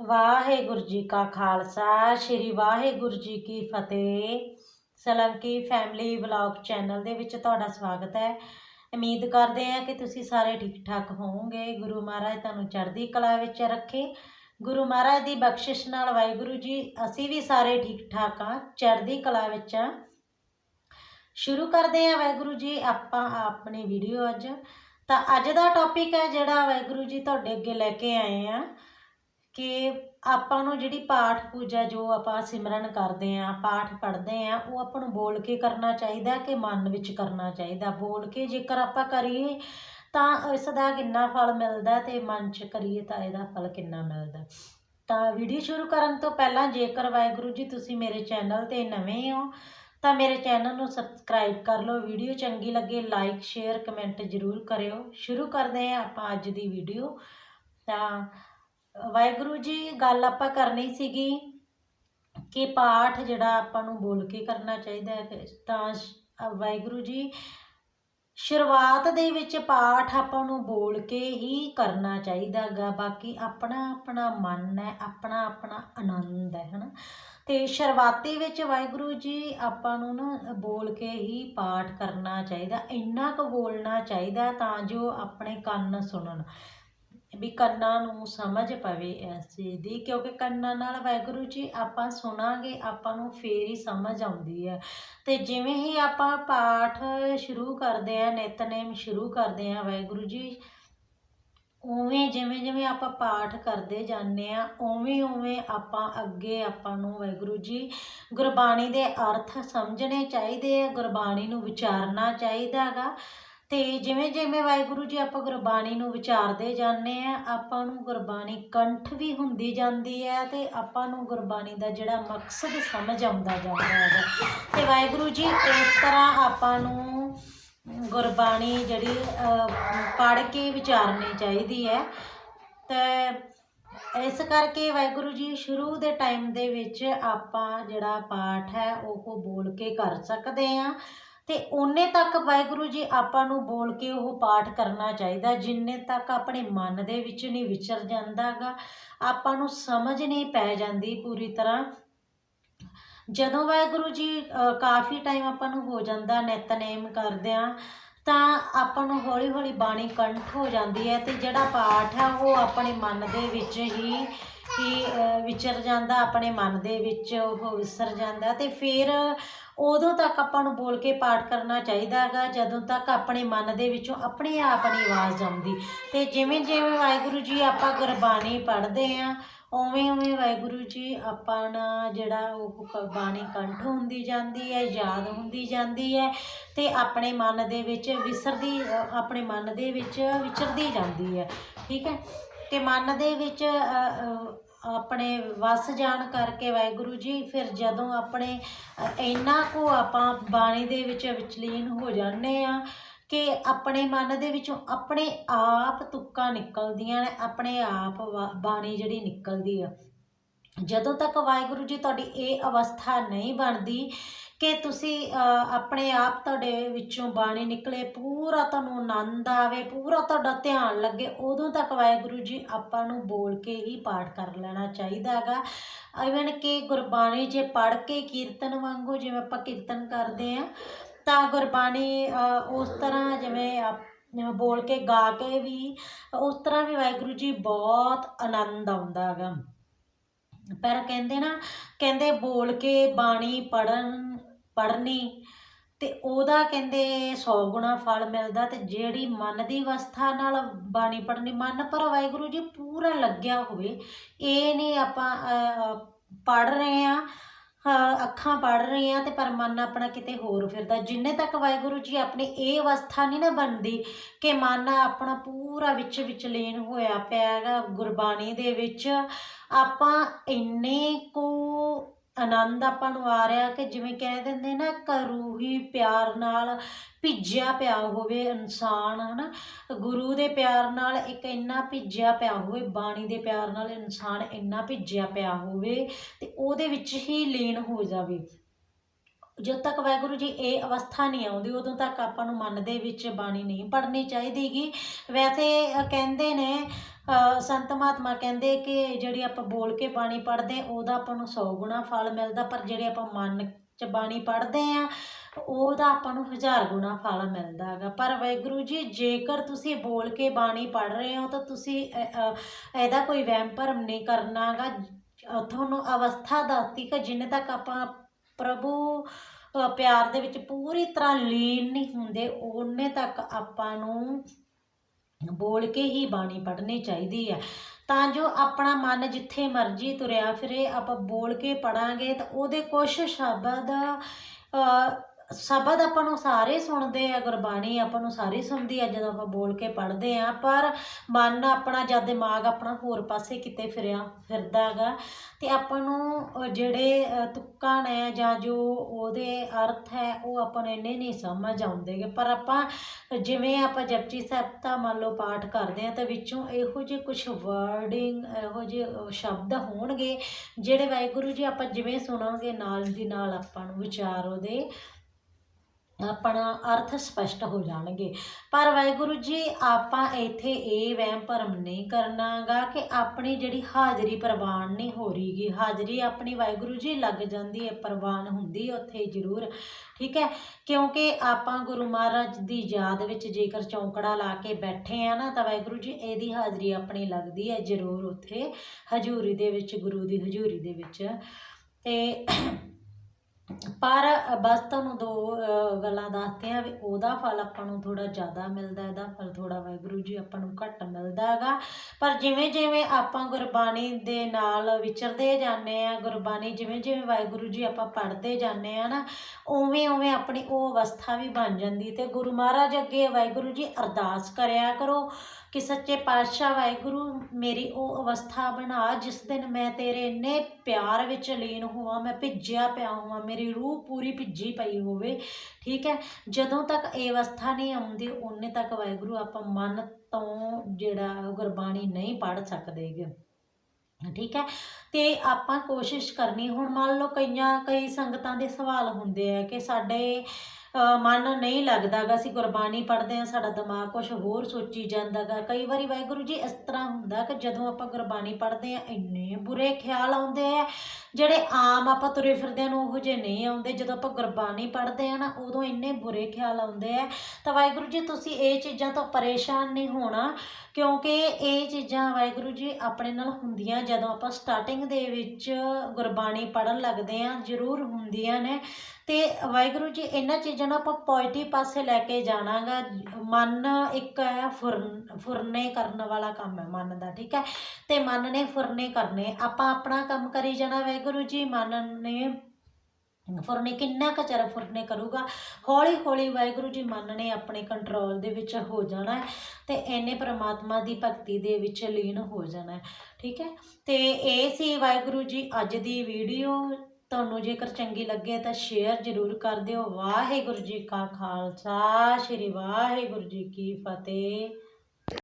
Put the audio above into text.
ਵਾਹਿਗੁਰੂ ਜੀ ਕਾ ਖਾਲਸਾ, ਸ੍ਰੀ ਵਾਹਿਗੁਰੂ ਜੀ ਕੀ ਫਤਿਹ। ਸਲੰਕੀ family vlog channel ਦੇ ਵਿੱਚ ਤੁਹਾਡਾ ਸਵਾਗਤ ਹੈ। ਉਮੀਦ ਕਰਦੇ ਹਾਂ ਕਿ ਤੁਸੀਂ ਸਾਰੇ ਠੀਕ ਠਾਕ ਹੋਵੋਗੇ। ਗੁਰੂ ਮਹਾਰਾਜ ਤੁਹਾਨੂੰ ਚੜ੍ਹਦੀ ਕਲਾ ਵਿੱਚ ਰੱਖੇ। ਗੁਰੂ ਮਹਾਰਾਜ ਦੀ ਬਖਸ਼ਿਸ਼ ਨਾਲ ਵਾਹਿਗੁਰੂ ਜੀ, ਅਸੀਂ ਵੀ ਸਾਰੇ ਠੀਕ ਠਾਕ ਹਾਂ, ਚੜ੍ਹਦੀ ਕਲਾ ਵਿੱਚ ਹਾਂ। ਸ਼ੁਰੂ ਕਰਦੇ ਹਾਂ ਵਾਹਿਗੁਰੂ ਜੀ, ਆਪਾਂ ਆਪਣੀ ਵੀਡੀਓ ਅੱਜ। ਤਾਂ ਅੱਜ ਦਾ ਟੌਪਿਕ ਹੈ ਜਿਹੜਾ ਵਾਹਿਗੁਰੂ ਜੀ ਤੁਹਾਡੇ ਅੱਗੇ ਲੈ ਕੇ ਆਏ ਆ ਕਿ ਆਪਾਂ ਨੂੰ ਜਿਹੜੀ ਪਾਠ ਪੂਜਾ ਜੋ ਆਪਾਂ ਸਿਮਰਨ ਕਰਦੇ ਆਂ ਪਾਠ ਪੜ੍ਹਦੇ ਆਂ ਉਹ ਆਪਾਂ ਨੂੰ ਬੋਲ ਕੇ ਕਰਨਾ ਚਾਹੀਦਾ ਕਿ ਮਨ ਵਿੱਚ ਕਰਨਾ ਚਾਹੀਦਾ ਬੋਲ ਕੇ ਜੇਕਰ ਆਪਾਂ ਕਰੀਏ ਤਾਂ ਇਸ ਦਾ ਕਿੰਨਾ ਫਲ ਮਿਲਦਾ ਤੇ ਮਨ 'ਚ ਕਰੀਏ ਤਾਂ ਇਹਦਾ ਫਲ ਕਿੰਨਾ ਮਿਲਦਾ ਤਾਂ ਵੀਡੀਓ ਸ਼ੁਰੂ ਕਰਨ ਤੋਂ ਪਹਿਲਾਂ ਜੇਕਰ ਵਾਹਿਗੁਰੂ ਜੀ ਤੁਸੀਂ ਮੇਰੇ ਚੈਨਲ ਤੇ ਨਵੇਂ ਹੋ, ਤਾਂ ਮੇਰੇ ਚੈਨਲ ਨੂੰ ਸਬਸਕ੍ਰਾਈਬ ਕਰ ਲਓ। ਵੀਡੀਓ ਚੰਗੀ ਲੱਗੇ ਲਾਈਕ, ਸ਼ੇਅਰ, ਕਮੈਂਟ ਜ਼ਰੂਰ ਕਰਿਓ। ਸ਼ੁਰੂ ਕਰਦੇ ਹਾਂ ਆਪਾਂ ਅੱਜ ਦੀ ਵੀਡੀਓ। ਤਾਂ ਵਾਹਿਗੁਰੂ ਜੀ, ਗੱਲ ਆਪਾਂ ਕਰਨੀ ਸੀਗੀ ਕਿ ਪਾਠ ਜਿਹੜਾ ਆਪਾਂ ਨੂੰ ਬੋਲ ਕੇ ਕਰਨਾ ਚਾਹੀਦਾ ਹੈ ਤਾਂ ਵਾਹਿਗੁਰੂ ਜੀ, ਸ਼ੁਰੂਆਤ ਦੇ ਵਿੱਚ ਪਾਠ ਆਪਾਂ ਨੂੰ ਬੋਲ ਕੇ ਹੀ ਕਰਨਾ ਚਾਹੀਦਾ ਗਾ, ਬਾਕੀ ਆਪਣਾ ਆਪਣਾ ਮਨ ਹੈ, ਆਪਣਾ ਆਪਣਾ ਆਨੰਦ ਹੈ, ਹਨਾ। ਤੇ ਸ਼ੁਰੂਆਤੀ ਵਿੱਚ ਵਾਹਿਗੁਰੂ ਜੀ, ਆਪਾਂ ਨੂੰ ਨਾ ਬੋਲ ਕੇ ਹੀ ਪਾਠ ਕਰਨਾ ਚਾਹੀਦਾ, ਇੰਨਾ ਕੁ ਬੋਲਣਾ ਚਾਹੀਦਾ ਤਾਂ ਜੋ ਆਪਣੇ ਕੰਨ ਸੁਣਨ। ਵੀ ਕੰਨਾਂ ਨੂੰ ਸਮਝ ਪਵੇ ਇਸ ਚੀਜ਼ ਦੀ, ਕਿਉਂਕਿ ਕੰਨਾਂ ਨਾਲ ਵਾਹਿਗੁਰੂ ਜੀ ਆਪਾਂ ਸੁਣਾਂਗੇ, ਆਪਾਂ ਨੂੰ ਫੇਰ ਹੀ ਸਮਝ ਆਉਂਦੀ ਹੈ। ਤੇ ਜਿਵੇਂ ਹੀ ਆਪਾਂ ਪਾਠ ਸ਼ੁਰੂ ਕਰਦੇ ਆ ਨਿਤਨੇਮ ਸ਼ੁਰੂ ਕਰਦੇ ਆ ਵਾਹਿਗੁਰੂ ਜੀ, ਉਵੇਂ ਜਿਵੇਂ ਜਿਵੇਂ ਆਪਾਂ ਪਾਠ ਕਰਦੇ ਜਾਂਦੇ ਆ ਉਵੇਂ ਉਵੇਂ ਆਪਾਂ ਅੱਗੇ ਆਪਾਂ ਨੂੰ ਵਾਹਿਗੁਰੂ ਜੀ ਗੁਰਬਾਣੀ ਦੇ ਅਰਥ ਸਮਝਣੇ ਚਾਹੀਦੇ ਆ, ਗੁਰਬਾਣੀ ਨੂੰ ਵਿਚਾਰਨਾ ਚਾਹੀਦਾ ਚਾਹੀਦਾਗਾ ਤੇ ਜਿਵੇਂ ਜਿਵੇਂ ਵਾਹਿਗੁਰੂ ਜੀ ਆਪਾਂ ਗੁਰਬਾਣੀ ਨੂੰ ਵਿਚਾਰਦੇ ਜਾਂਦੇ ਆ, ਆਪਾਂ ਨੂੰ ਗੁਰਬਾਣੀ ਕੰਠ ਵੀ ਹੁੰਦੀ ਜਾਂਦੀ ਹੈ ਤੇ ਆਪਾਂ ਨੂੰ ਗੁਰਬਾਣੀ ਦਾ ਜਿਹੜਾ ਮਕਸਦ ਸਮਝ ਆਉਂਦਾ ਜਾਂਦਾ ਹੈ ਤੇ ਵਾਹਿਗੁਰੂ ਜੀ, ਇਸ ਤਰ੍ਹਾਂ ਆਪਾਂ ਨੂੰ ਗੁਰਬਾਣੀ ਜਿਹੜੀ ਪੜ੍ਹ ਕੇ ਵਿਚਾਰਨੀ ਚਾਹੀਦੀ ਹੈ। ਤੇ ਇਸ ਕਰਕੇ ਵਾਹਿਗੁਰੂ ਜੀ, ਸ਼ੁਰੂ ਦੇ ਟਾਈਮ ਦੇ ਵਿੱਚ ਆਪਾਂ ਜਿਹੜਾ ਪਾਠ ਹੈ ਉਹ ਬੋਲ ਕੇ ਕਰ ਸਕਦੇ ਆ। ਤੇ ਉਹਨੇ ਤੱਕ ਵਾਹਿਗੁਰੂ ਜੀ ਆਪਾਂ ਨੂੰ ਬੋਲ ਕੇ ਉਹ ਪਾਠ ਕਰਨਾ ਚਾਹੀਦਾ, ਜਿੰਨੇ ਤੱਕ ਆਪਣੇ ਮਨ ਦੇ ਵਿੱਚ ਨਹੀਂ ਵਿਚਰ ਜਾਂਦਾਗਾ, ਆਪਾਂ ਨੂੰ ਸਮਝ ਨਹੀਂ ਪੈ ਜਾਂਦੀ ਪੂਰੀ ਤਰ੍ਹਾਂ। ਜਦੋਂ ਵਾਹਿਗੁਰੂ ਜੀ ਕਾਫੀ ਟਾਈਮ ਆਪਾਂ ਨੂੰ ਹੋ ਜਾਂਦਾ ਨਿਤਨੇਮ ਕਰਦਿਆਂ, ਤਾਂ ਆਪਾਂ ਨੂੰ ਹੌਲੀ ਹੌਲੀ ਬਾਣੀ ਕੰਠ ਹੋ ਜਾਂਦੀ ਹੈ ਤੇ ਜਿਹੜਾ ਪਾਠ ਹੈ ਉਹ ਆਪਣੇ ਮਨ ਦੇ ਵਿੱਚ ਹੀ ਹੀ ਵਿਚਰ ਜਾਂਦਾ, ਆਪਣੇ ਮਨ ਦੇ ਵਿੱਚ ਉਹ ਵਿਸਰ ਜਾਂਦਾ ਤੇ ਫਿਰ ਉਦੋਂ ਤੱਕ ਆਪਾਂ ਨੂੰ ਬੋਲ ਕੇ ਪਾਠ ਕਰਨਾ ਚਾਹੀਦਾ ਹੈਗਾ, ਜਦੋਂ ਤੱਕ ਆਪਣੇ ਮਨ ਦੇ ਵਿੱਚੋਂ ਆਪਣੇ ਆਪ ਨਹੀਂ ਆਵਾਜ਼ ਆਉਂਦੀ ਤੇ ਜਿਵੇਂ ਜਿਵੇਂ ਵਾਹਿਗੁਰੂ ਜੀ ਆਪਾਂ ਗੁਰਬਾਣੀ ਪੜ੍ਹਦੇ ਆ ਉਵੇਂ ਉਵੇਂ ਵਾਹਿਗੁਰੂ ਜੀ ਆਪਾਂ ਨਾ ਜਿਹੜਾ ਉਹ ਕ- ਬਾਣੀ ਕੰਠ ਹੁੰਦੀ ਜਾਂਦੀ ਹੈ, ਯਾਦ ਹੁੰਦੀ ਜਾਂਦੀ ਹੈ ਤੇ ਆਪਣੇ ਮਨ ਦੇ ਵਿੱਚ ਵਿਸਰਦੀ, ਆਪਣੇ ਮਨ ਦੇ ਵਿੱਚ ਵਿਚਰਦੀ ਜਾਂਦੀ ਹੈ। ਠੀਕ ਹੈ? ਤੇ ਮਨ ਦੇ ਵਿੱਚ ਆਪਣੇ ਵਸ ਜਾਣ ਕਰਕੇ ਵਾਹਿਗੁਰੂ ਜੀ, ਫਿਰ ਜਦੋਂ ਆਪਣੇ ਇੰਨਾ ਕੁ ਆਪਾਂ ਬਾਣੀ ਦੇ ਵਿੱਚ ਵਿਚਲੀਨ ਹੋ ਜਾਂਦੇ ਆ ਕਿ ਆਪਣੇ ਮਨ ਦੇ ਵਿੱਚੋਂ ਆਪਣੇ ਆਪ ਤੁੱਕਾਂ ਨਿਕਲਦੀਆਂ ਨੇ, ਆਪਣੇ ਆਪ ਵਾ- ਬਾਣੀ ਜਿਹੜੀ ਨਿਕਲਦੀ ਆ। ਜਦੋਂ ਤੱਕ ਵਾਹਿਗੁਰੂ ਜੀ ਤੁਹਾਡੀ ਇਹ ਅਵਸਥਾ ਨਹੀਂ ਬਣਦੀ ਕਿ ਤੁਸੀਂ ਆਪਣੇ ਆਪ ਤੁਹਾਡੇ ਵਿੱਚੋਂ ਬਾਣੀ ਨਿਕਲੇ, ਪੂਰਾ ਤੁਹਾਨੂੰ ਆਨੰਦ ਆਵੇ, ਪੂਰਾ ਤੁਹਾਡਾ ਧਿਆਨ ਲੱਗੇ, ਉਦੋਂ ਤੱਕ ਵਾਹਿਗੁਰੂ ਜੀ ਆਪਾਂ ਨੂੰ ਬੋਲ ਕੇ ਹੀ ਪਾਠ ਕਰ ਲੈਣਾ ਚਾਹੀਦਾ ਹੈਗਾ। ਇਵਨ ਕਿ ਗੁਰਬਾਣੀ ਜੇ ਪੜ੍ਹ ਕੇ ਕੀਰਤਨ ਵਾਂਗੂ ਜਿਵੇਂ ਆਪਾਂ ਕੀਰਤਨ ਕਰਦੇ ਆ ਤਾਂ ਗੁਰਬਾਣੀ ਉਸ ਤਰ੍ਹਾਂ ਜਿਵੇਂ ਬੋਲ ਕੇ ਗਾ ਕੇ ਵੀ, ਉਸ ਤਰ੍ਹਾਂ ਵੀ ਵਾਹਿਗੁਰੂ ਜੀ ਬਹੁਤ ਆਨੰਦ ਆਉਂਦਾ ਹੈਗਾ। ਪਰ ਕਹਿੰਦੇ ਨਾ, ਕਹਿੰਦੇ ਬੋਲ ਕੇ ਬਾਣੀ ਪੜਨ ਪੜਨੀ ਤੇ ਉਹਦਾ ਕਹਿੰਦੇ 100 ਗੁਣਾ ਫਲ ਮਿਲਦਾ ਤੇ ਜਿਹੜੀ ਮਨ ਦੀ ਅਵਸਥਾ ਨਾਲ ਬਾਣੀ ਪੜਨੀ ਮਨ ਪਰ ਵਾਹਿਗੁਰੂ ਜੀ ਪੂਰਾ ਲੱਗਿਆ ਹੋਵੇ, ਇਹ ਨਹੀਂ ਆਪਾਂ ਪੜ ਰਹੇ ਆ ਅੱਖਾਂ ਪੜ ਰਹੇ ਆ ਤੇ ਪਰ ਮਨ ਆਪਣਾ ਕਿਤੇ ਹੋਰ ਫਿਰਦਾ। ਜਿੰਨੇ ਤੱਕ ਵਾਹਿਗੁਰੂ ਜੀ ਆਪਣੀ ਇਹ ਅਵਸਥਾ ਨਹੀਂ ਨਾ ਬਣਦੀ ਕਿ ਮਨ ਆਪਣਾ ਪੂਰਾ ਵਿੱਚ ਵਿਚਲੀਨ ਹੋਇਆ ਪਿਆ ਹੈਗਾ ਗੁਰਬਾਣੀ ਦੇ ਵਿੱਚ, ਆਪਾਂ ਇੰਨੇ ਕੁ ਆਨੰਦ ਆਪਾਂ ਨੂੰ ਆ ਰਿਹਾ ਕਿ ਜਿਵੇਂ ਕਹਿ ਦਿੰਦੇ ਨਾ ਕਰੂਹੀ ਪਿਆਰ ਨਾਲ ਭਿੱਜਿਆ ਪਿਆ ਹੋਵੇ ਇਨਸਾਨ, ਹਨਾ? ਗੁਰੂ ਦੇ ਪਿਆਰ ਨਾਲ ਇੱਕ ਇੰਨਾ ਭਿੱਜਿਆ ਪਿਆ ਹੋਵੇ, ਬਾਣੀ ਦੇ ਪਿਆਰ ਨਾਲ ਇਨਸਾਨ ਇੰਨਾ ਭਿੱਜਿਆ ਪਿਆ ਹੋਵੇ, ਤੇ ਉਹਦੇ ਵਿੱਚ ਹੀ ਲੀਨ ਹੋ ਜਾਵੇ। ਜਦ ਤੱਕ ਵਾਹਿਗੁਰੂ ਜੀ ਇਹ ਅਵਸਥਾ ਨਹੀਂ ਆਉਂਦੀ, ਉਦੋਂ ਤੱਕ ਆਪਾਂ ਨੂੰ ਮਨ ਦੇ ਵਿੱਚ ਬਾਣੀ ਨਹੀਂ ਪੜ੍ਹਨੀ ਚਾਹੀਦੀਗੀ। ਵੈਸੇ ਕਹਿੰਦੇ ਨੇ ਸੰਤ ਮਹਾਤਮਾ ਕਹਿੰਦੇ ਕਿ ਜਿਹੜੀ ਆਪਾਂ ਬੋਲ ਕੇ ਬਾਣੀ ਪੜ੍ਹਦੇ ਉਹਦਾ ਆਪਾਂ ਨੂੰ 100 ਗੁਣਾ ਫਲ ਮਿਲਦਾ, ਪਰ ਜਿਹੜੇ ਆਪਾਂ ਮਨ ਚ ਬਾਣੀ ਪੜ੍ਹਦੇ ਆ ਉਹਦਾ ਆਪਾਂ ਨੂੰ ਹਜ਼ਾਰ ਗੁਣਾ ਫਲ ਮਿਲਦਾ ਹੈਗਾ। ਪਰ ਵਾਹਿਗੁਰੂ ਜੀ, ਜੇਕਰ ਤੁਸੀਂ ਬੋਲ ਕੇ ਬਾਣੀ ਪੜ੍ਹ ਰਹੇ ਹੋ, ਤਾਂ ਤੁਸੀਂ ਇਹਦਾ ਕੋਈ ਵਹਿਮ ਭਰਮ ਨਹੀਂ ਕਰਨਾਗਾ ਤੁਹਾਨੂੰ ਅਵਸਥਾ ਦੱਸਦੀ ਕਿ ਜਿੰਨੇ ਤੱਕ ਆਪਾਂ ਪ੍ਰਭੂ ਪਿਆਰ ਦੇ ਵਿੱਚ ਪੂਰੀ ਤਰ੍ਹਾਂ ਲੀਨ ਨਹੀਂ ਹੁੰਦੇ ਉਹਨੇ ਤੱਕ ਆਪਾਂ ਨੂੰ ਬੋਲ ਕੇ ਹੀ ਬਾਣੀ ਪੜ੍ਹਨੀ ਚਾਹੀਦੀ ਹੈ। ਤਾਂ ਜੋ ਆਪਣਾ ਮਨ ਜਿੱਥੇ ਮਰਜ਼ੀ ਤੁਰਿਆ ਫਿਰੇ ਆਪਾਂ ਬੋਲ ਕੇ ਪੜਾਂਗੇ ਤਾਂ ਉਹਦੇ ਕੁਛ ਸ਼ਬਦ ਅ, ਸ਼ਬਦ ਆਪਾਂ ਨੂੰ ਸਾਰੇ ਸੁਣਦੇ ਆ, ਗੁਰਬਾਣੀ ਆਪਾਂ ਨੂੰ ਸਾਰੀ ਸੁਣਦੀ ਆ, ਜਦੋਂ ਆਪਾਂ ਬੋਲ ਕੇ ਪੜ੍ਹਦੇ ਆ, ਪਰ ਮਨ ਆਪਣਾ ਜਾਂ ਦਿਮਾਗ ਆਪਣਾ ਹੋਰ ਪਾਸੇ ਕਿਤੇ ਫਿਰਿਆ, ਫਿਰਦਾ ਹੈਗਾ। ਤੇ ਆਪਾਂ ਨੂੰ ਜਿਹੜੇ ਤੁੱਕਾਂ ਨੇ ਜਾਂ ਜੋ ਉਹਦੇ ਅਰਥ ਹੈ, ਉਹ ਆਪਾਂ ਨੂੰ ਇੰਨੇ ਨਹੀਂ ਸਮਝ ਆਉਂਦੇਗੇ ਪਰ ਆਪਾਂ ਜਿਵੇਂ ਆਪਾਂ ਜਪਜੀ ਸਾਹਿਬ ਦਾ ਮੰਨ ਲਓ ਪਾਠ ਕਰਦੇ ਆ, ਤਾਂ ਵਿੱਚੋਂ ਇਹੋ ਜਿਹੇ ਕੁਝ ਵਰਡਿੰਗ ਇਹੋ ਜਿਹੇ ਸ਼ਬਦ ਹੋਣਗੇ, ਜਿਹੜੇ ਵਾਹਿਗੁਰੂ ਜੀ ਆਪਾਂ ਜਿਵੇਂ ਸੁਣਾਂਗੇ ਨਾਲ ਦੀ ਨਾਲ ਆਪਾਂ ਨੂੰ ਵਿਚਾਰ ਉਹਦੇ ਆਪਣਾ ਅਰਥ ਸਪਸ਼ਟ ਹੋ ਜਾਣਗੇ। ਪਰ ਵਾਹਿਗੁਰੂ ਜੀ, ਆਪਾਂ ਇੱਥੇ ਇਹ ਵਹਿਮ ਭਰਮ ਨਹੀਂ ਕਰਨਾਗਾ ਕਿ ਆਪਣੀ ਜਿਹੜੀ ਹਾਜ਼ਰੀ ਪ੍ਰਵਾਨ ਨਹੀਂ ਹੋ ਰਹੀਗੀ। ਹਾਜ਼ਰੀ ਆਪਣੀ ਵਾਹਿਗੁਰੂ ਜੀ ਲੱਗ ਜਾਂਦੀ ਹੈ ਪ੍ਰਵਾਨ ਹੁੰਦੀ ਉੱਥੇ ਜ਼ਰੂਰ। ਠੀਕ ਹੈ? ਕਿਉਂਕਿ ਆਪਾਂ ਗੁਰੂ ਮਹਾਰਾਜ ਦੀ ਯਾਦ ਵਿੱਚ ਜੇਕਰ ਚੌਂਕੜਾ ਲਾ ਕੇ ਬੈਠੇ ਆ ਨਾ, ਤਾਂ ਵਾਹਿਗੁਰੂ ਜੀ, ਇਹਦੀ ਹਾਜ਼ਰੀ ਆਪਣੀ ਲੱਗਦੀ ਹੈ ਜ਼ਰੂਰ ਉੱਥੇ ਹਜ਼ੂਰੀ ਦੇ ਵਿੱਚ, ਗੁਰੂ ਦੀ ਹਜ਼ੂਰੀ ਦੇ ਵਿੱਚ। ਤੇ ਪਰ ਬਸ ਤੁਹਾਨੂੰ ਦੋ ਗੱਲਾਂ ਦੱਸਦੇ ਦੱਸਤੀਆਂ ਵੀ ਉਹਦਾ ਫਲ ਆਪਾਂ ਨੂੰ ਥੋੜਾ ਜ਼ਿਆਦਾ ਮਿਲਦਾ, ਇਹਦਾ ਫਲ ਥੋੜਾ ਵਾਹਿਗੁਰੂ ਜੀ ਆਪਾਂ ਨੂੰ ਘੱਟ ਮਿਲਦਾ ਹੈਗਾ। ਪਰ ਜਿਵੇਂ ਜਿਵੇਂ ਆਪਾਂ ਗੁਰਬਾਣੀ ਦੇ ਨਾਲ ਵਿਚਰਦੇ ਜਾਂਦੇ ਆ, ਗੁਰਬਾਣੀ ਜਿਵੇਂ ਜਿਵੇਂ ਵਾਹਿਗੁਰੂ ਜੀ ਆਪਾਂ ਪੜ੍ਹਦੇ ਜਾਂਦੇ ਆ ਨਾ, ਉਵੇਂ ਉਵੇਂ ਆਪਣੀ ਉਹ ਅਵਸਥਾ ਵੀ ਬਣ ਜਾਂਦੀ ਤੇ ਗੁਰੂ ਮਹਾਰਾਜ ਅੱਗੇ ਵਾਹਿਗੁਰੂ ਜੀ ਅਰਦਾਸ ਕਰਿਆ ਕਰੋ। ਕਿ ਸੱਚੇ ਪਾਤਸ਼ਾਹ ਵਾਹਿਗੁਰੂ, ਮੇਰੀ ਉਹ ਅਵਸਥਾ ਬਣਾ ਜਿਸ ਦਿਨ ਮੈਂ ਤੇਰੇ ਇੰਨੇ ਪਿਆਰ ਵਿੱਚ ਲੀਨ ਹੋਵਾਂ, ਮੈਂ ਭਿੱਜਿਆ ਪਿਆ ਹੋਵਾਂ, ਮੇਰੀ ਰੂਹ ਪੂਰੀ ਭਿੱਜੀ ਪਈ ਹੋਵੇ। ਠੀਕ ਹੈ? ਜਦੋਂ ਤੱਕ ਇਹ ਅਵਸਥਾ ਨਹੀਂ ਆਉਂਦੀ ਉਨੇ ਤੱਕ ਵਾਹਿਗੁਰੂ ਆਪਾਂ ਮਨ ਤੋਂ ਜਿਹੜਾ ਗੁਰਬਾਣੀ ਨਹੀਂ ਪੜ੍ਹ ਸਕਦੇਗੇ। ਠੀਕ ਹੈ? ਤੇ ਆਪਾਂ ਕੋਸ਼ਿਸ਼ ਕਰਨੀ, ਹੁਣ ਮੰਨ ਲਓ ਕਈਆਂ, ਕਈ ਸੰਗਤਾਂ ਦੇ ਸਵਾਲ ਹੁੰਦੇ ਆ ਕਿ ਸਾਡੇ ਮਨ ਨਹੀਂ ਲੱਗਦਾਗਾ, ਅਸੀਂ ਗੁਰਬਾਣੀ ਪੜ੍ਹਦੇ ਆ ਸਾਡਾ ਦਿਮਾਗ ਕੁਝ ਹੋਰ ਸੋਚੀ ਜਾਂਦਾਗਾ। ਕਈ ਵਾਰੀ ਵਾਹਿਗੁਰੂ ਜੀ ਇਸ ਤਰ੍ਹਾਂ ਹੁੰਦਾ ਕਿ ਜਦੋਂ ਆਪਾਂ ਗੁਰਬਾਣੀ ਪੜ੍ਹਦੇ ਆ ਇੰਨੇ ਬੁਰੇ ਖਿਆਲ ਆਉਂਦੇ ਆ, ਜਿਹੜੇ ਆਮ ਆਪਾਂ ਤੁਰੇ ਫਿਰਦਿਆਂ ਨੂੰ ਉਹੋ ਜਿਹੇ ਨਹੀਂ ਆਉਂਦੇ। ਜਦੋਂ ਆਪਾਂ ਗੁਰਬਾਣੀ ਪੜ੍ਹਦੇ ਆ ਨਾ, ਉਦੋਂ ਇੰਨੇ ਬੁਰੇ ਖਿਆਲ ਆਉਂਦੇ ਆ। ਤਾਂ ਵਾਹਿਗੁਰੂ ਜੀ, ਤੁਸੀਂ ਇਹ ਚੀਜ਼ਾਂ ਤੋਂ ਪਰੇਸ਼ਾਨ ਨਹੀਂ ਹੋਣਾ, ਕਿਉਂਕਿ ਇਹ ਚੀਜ਼ਾਂ ਵਾਹਿਗੁਰੂ ਜੀ ਆਪਣੇ ਨਾਲ ਹੁੰਦੀਆਂ, ਜਦੋਂ ਆਪਾਂ ਸਟਾਰਟਿੰਗ ਦੇ ਵਿੱਚ ਗੁਰਬਾਣੀ ਪੜ੍ਹਨ ਲੱਗਦੇ ਆ ਜ਼ਰੂਰ ਹੁੰਦੀਆਂ ਨੇ। ਤੇ ਵਾਹਿਗੁਰੂ ਜੀ, ਇਹਨਾਂ ਚੀਜ਼ਾਂ ਨੂੰ ਆਪਾਂ ਪੋਜ਼ਿਟਿਵ ਪਾਸੇ ਲੈ ਕੇ ਜਾਣਾਗਾ। ਮਨ ਇੱਕ ਹੈ ਫੁਰਨ, ਫੁਰਨੇ ਕਰਨ ਵਾਲਾ ਕੰਮ ਹੈ ਮਨ ਦਾ, ਠੀਕ ਹੈ? ਤੇ ਮਨ ਨੇ ਫੁਰਨੇ ਕਰਨੇ। ਆਪਾਂ ਆਪਣਾ ਕੰਮ ਕਰੀ ਜਾਣਾ ਵਾਹਿਗੁਰੂ ਜੀ, ਮਨ ਨੇ ਫੁਰਨੇ, ਕਿੰਨਾ ਕੁ ਚਿਰ ਫੁਰਨੇ ਕਰੂਗਾ? ਹੌਲੀ ਹੌਲੀ ਵਾਹਿਗੁਰੂ ਜੀ, ਮਨ ਨੇ ਆਪਣੇ ਕੰਟਰੋਲ ਦੇ ਵਿੱਚ ਹੋ ਜਾਣਾ ਹੈ ਤੇ ਇਹਨੇ ਪ੍ਰਮਾਤਮਾ ਦੀ ਭਗਤੀ ਦੇ ਵਿੱਚ ਲੀਨ ਹੋ ਜਾਣਾ ਠੀਕ ਹੈ? ਤੇ ਇਹ ਸੀ ਵਾਹਿਗੁਰੂ ਜੀ, ਅੱਜ ਦੀ ਵੀਡੀਓ ਤੁਹਾਨੂੰ ਜੇਕਰ ਚੰਗੀ ਲੱਗੇ ਤਾਂ ਸ਼ੇਅਰ ਜ਼ਰੂਰ ਕਰ ਦਿਓ। ਵਾਹਿਗੁਰੂ ਜੀ ਕਾ ਖਾਲਸਾ, ਸ੍ਰੀ ਵਾਹਿਗੁਰੂ ਜੀ ਕੀ ਫਤਿਹ।